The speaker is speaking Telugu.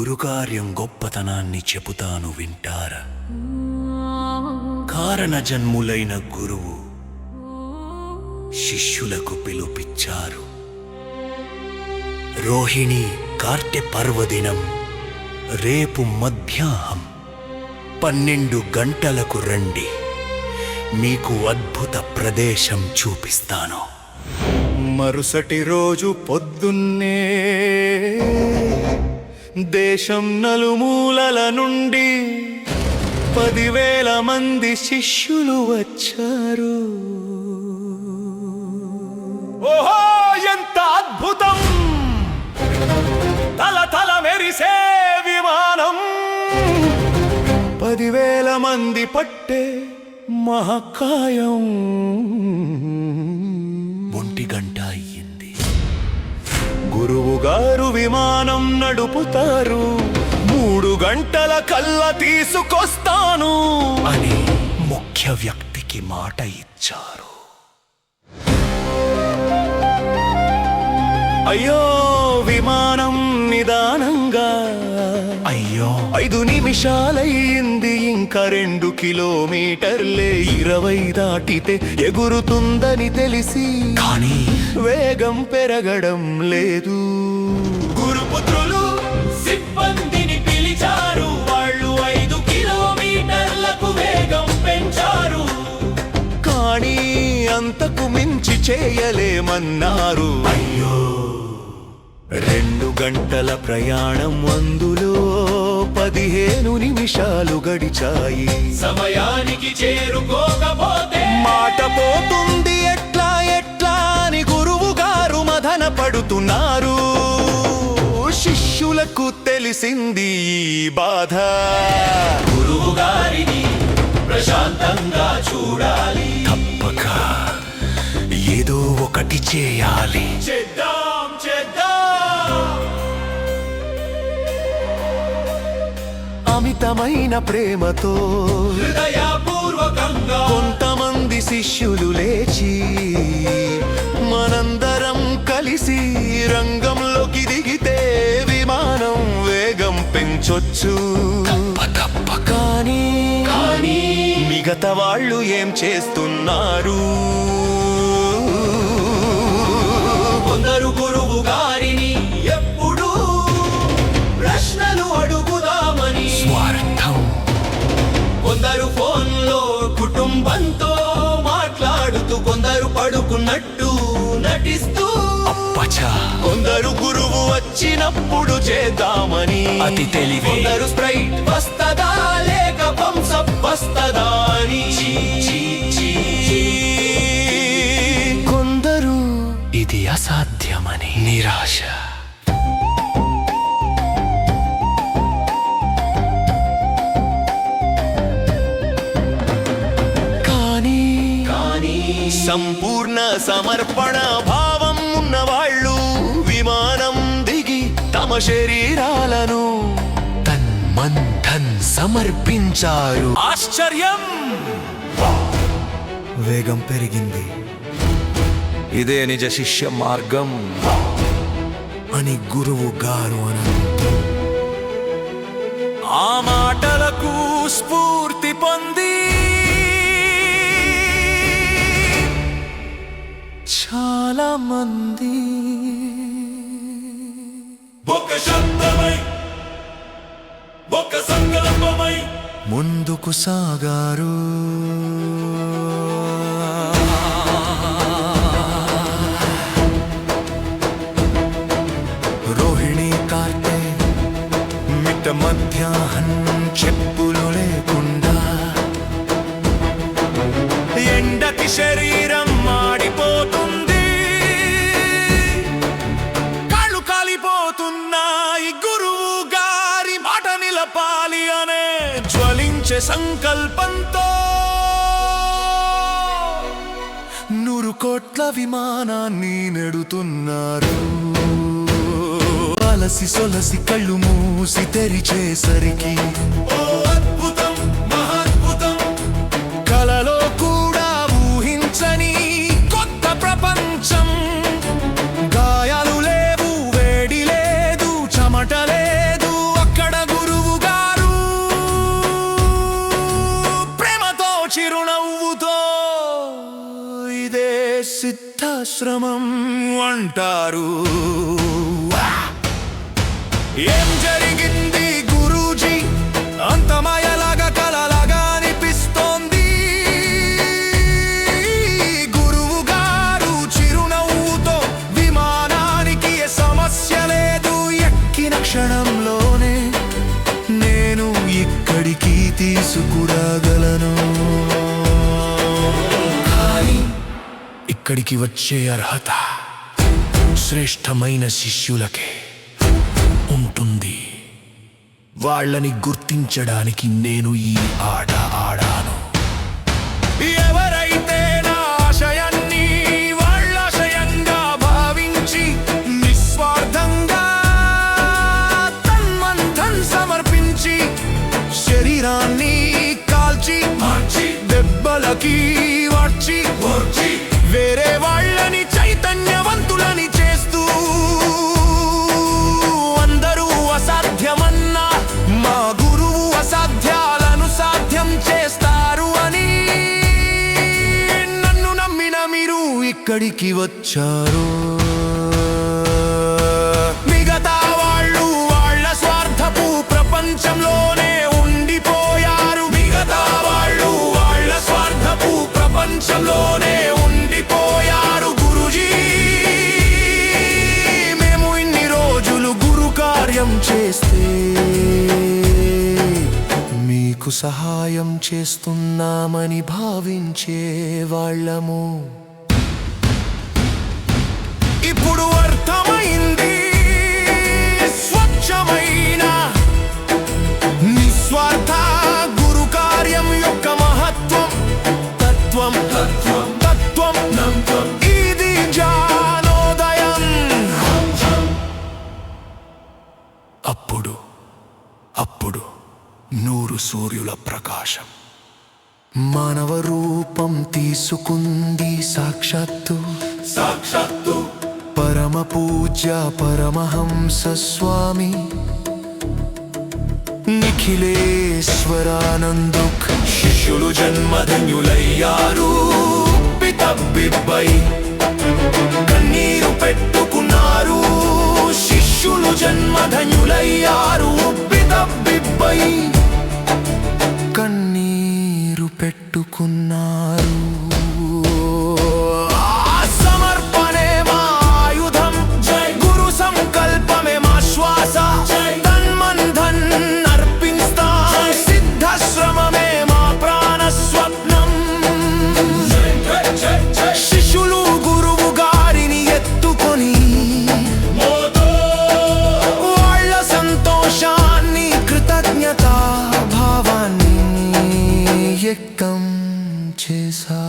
గురుకార్యం గొప్పతనాన్ని చెబుతాను వింటారా? కారణ జన్ములైన గురువు శిష్యులకు పిలుపిచ్చారు. రోహిణి కార్తె పర్వదినం రేపు మధ్యాహ్నం పన్నెండు గంటలకు రండి. మీకు అద్భుత ప్రదేశం చూపిస్తాను. మరుసటి రోజు పొద్దున్నే దేశం నలుమూలల నుండి పదివేల మంది శిష్యులు వచ్చారు. ఓహో ఎంత అద్భుతం! తల తల మెరిసే విమానం! పదివేల మంది పట్టే మహాకాయం విమానం నడుపుతారు. మూడు గంటల కల్లా తీసుకొస్తాను అని ముఖ్య వ్యక్తికి మాట ఇచ్చారు. అయ్యో విమానం నిదానంగా. అయ్యో. ఐదు నిమిషాలయ్యింది ఇంకా రెండు కిలోమీటర్లే ఇరవై దాటితే ఎగురుతుందని తెలిసి కానీ వేగం పెరగడం లేదు. చేయలేమన్నారు. అయ్యో. రెండు గంటల ప్రయాణం అందులో పదిహేను నిమిషాలు గడిచాయి. సమయానికి చేరుకోకపోతే మాట పోతుంది ఎట్లా ఎట్లా అని గురువు గారు మదన పడుతున్నారు. శిష్యులకు తెలిసింది బాధ. గురువు గారిని చేయాలి. చేద్దాం చేద్దాం. అమితమైన ప్రేమతో హృదయపూర్వకంగా కొంతమంది శిష్యులు లేచి మనందరం కలిసి రంగంలోకి దిగితే విమానం వేగం పెంచొచ్చు. కానీ కానీ మిగతా వాళ్ళు ఏం చేస్తున్నారు? అప్పచ కొందరు గురువు వచ్చినప్పుడు చేద్దామని. అతి తెలివి. కొందరు స్ప్రైట్ వస్తదా లేక బంసప్ వస్తదా అని. కొందరు ఇది అసాధ్యమని నిరాశ. కానీ కానీ సంపూర్ణ సమర్పణ తమ శరీరాలను తన్మంథన్ సమర్పించారు. ఆశ్చర్యం! వేగం పెరిగింది. ఇదే నిజ శిష్య మార్గం. అని గురువు గారు ఆ మాటలకు స్ఫూర్తి పొంది చాలా మంది ముందుకు సాగారు? రోహిణి కార్తె మిట్ట మధ్యాహ్నం జ్వలించే సంకల్పంతో నూరు కోట్ల విమానాన్ని నెడుతున్నారు. అలసి సొలసి కళ్ళు మూసి తెరిచేసరికి వృద్ధాశ్రమం అంటారు. ఏం జరిగింది? అక్కడికి వచ్చే అర్హత శ్రేష్టమైన శిష్యులకే ఉంటుంది. వాళ్ళని గుర్తించడానికి నేను ఈ ఆట ఎక్కడికి వచ్చారు? మిగతా వాళ్ళు వాళ్ళ స్వార్థపు ప్రపంచంలోనే ఉండిపోయారు. మిగతా వాళ్ళు వాళ్ళ స్వార్థపు ప్రపంచంలోనే ఉండిపోయారు గురుజీ. మేము ఇన్ని రోజులు గురు కార్యం చేస్తే మీకు సహాయం చేస్తున్నామని భావించే వాళ్ళము. అర్థమైంది స్వచ్ఛమైన నిస్వార్థ గురు కార్యం యొక్క మహత్వం తత్వం తత్వం తత్వం నంతం ఇది జానోదయం అప్పుడు అప్పుడు నూరు సూర్యుల ప్రకాశం మానవ రూపం తీసుకుంది సాక్షాత్తు. సాక్షాత్తు. పరమ పూజ పరమహంస స్వామి. నిఖిలేశ్వరానందుక్ శిష్యులు జన్మధన్యులయ్యారు. పితబ్బిబ్బై కన్నీరు 사랑